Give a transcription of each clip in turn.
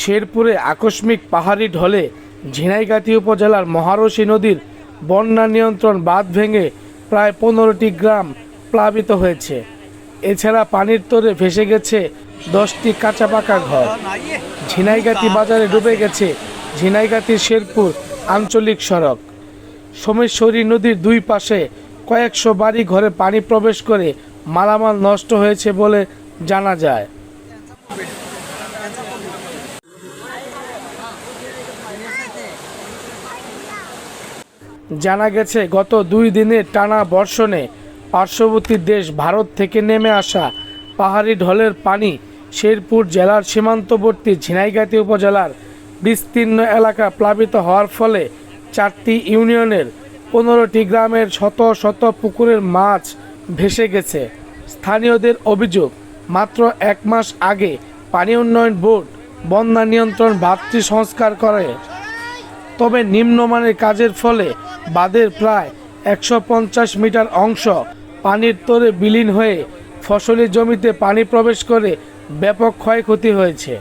শেরপুরে আকস্মিক পাহাড়ি ঢলে ঝিনাইগাতি উপজেলার মহারশী নদীর বন্যা নিয়ন্ত্রণ বাঁধ ভেঙে প্রায় পনেরোটি গ্রাম প্লাবিত হয়েছে। এছাড়া পানির তোরে ভেসে গেছে দশটি কাঁচা পাকা ঘর। ঝিনাইগাতি বাজারে ডুবে গেছে ঝিনাইগাতি শেরপুর আঞ্চলিক সড়ক। সোমেশ্বরী নদীর দুই পাশে কয়েকশো বাড়ি ঘরে পানি প্রবেশ করে মালামাল নষ্ট হয়েছে বলে জানা যায়। জানা গেছে, গত দুই দিনের টানা বর্ষণে পার্শ্ববর্তী দেশ ভারত থেকে নেমে আসা পাহাড়ি ঢলের পানি শেরপুর জেলার সীমান্তবর্তী ঝিনাইগাতি উপজেলার বিস্তীর্ণ এলাকা প্লাবিত হওয়ার ফলে চারটি ইউনিয়নের পনেরোটি গ্রামের শত শত পুকুরের মাছ ভেসে গেছে। স্থানীয়দের অভিযোগ, মাত্র এক মাস আগে পানি উন্নয়ন বোর্ড বন্যা নিয়ন্ত্রণ বাঁধটি সংস্কার করে। তবে নিম্নমানের কাজের ফলে বাঁধের প্রায় একশো পঞ্চাশ মিটার অংশ পানির তোরে বিলীন হয়ে ফসলি জমিতে পানি প্রবেশ করে ব্যাপক ক্ষয়ক্ষতি হয়েছে।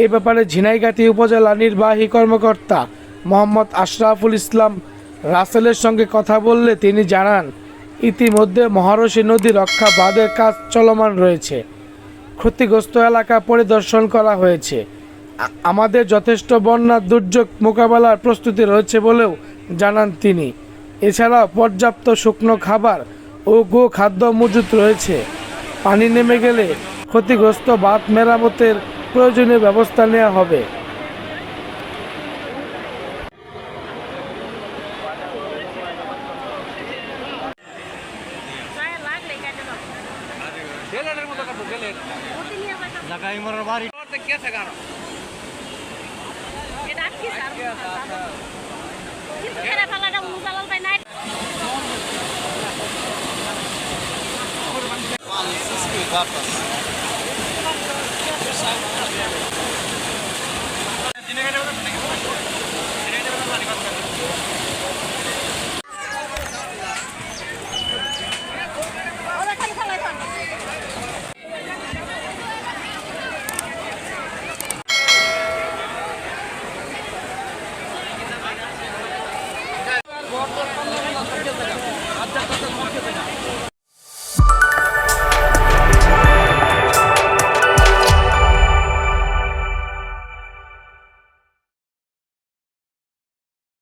এই ব্যাপারে ঝিনাইগাতি উপজেলা নির্বাহী কর্মকর্তা মোহাম্মদ আশরাফুল ইসলাম রাসেলের সঙ্গে কথা বললে তিনি জানান ইতিমধ্যে মহারশী নদী রক্ষা বাঁধের কাজ চলমান রয়েছে। ক্ষতিগ্রস্ত এলাকা পরিদর্শন করা হয়েছে। আমাদের যথেষ্ট বন্যা দুর্যোগ মোকাবেলার প্রস্তুতি রয়েছে বলেও জানান তিনি। এছাড়াও পর্যাপ্ত শুকনো খাবার ও গো খাদ্য মজুত রয়েছে। পানি নেমে গেলে ক্ষতিগ্রস্ত বাঁধ মেরামতের প্রয়োজনীয় ব্যবস্থা নেওয়া হবে। জেলের মতো কাটবো জেলের যাবে জায়গায় বাড়ি। গেছে কারও এটা আটকে স্যার কিন্তু খেলে ফেলাটা উজালাল পাই নাই। দিনে গেলে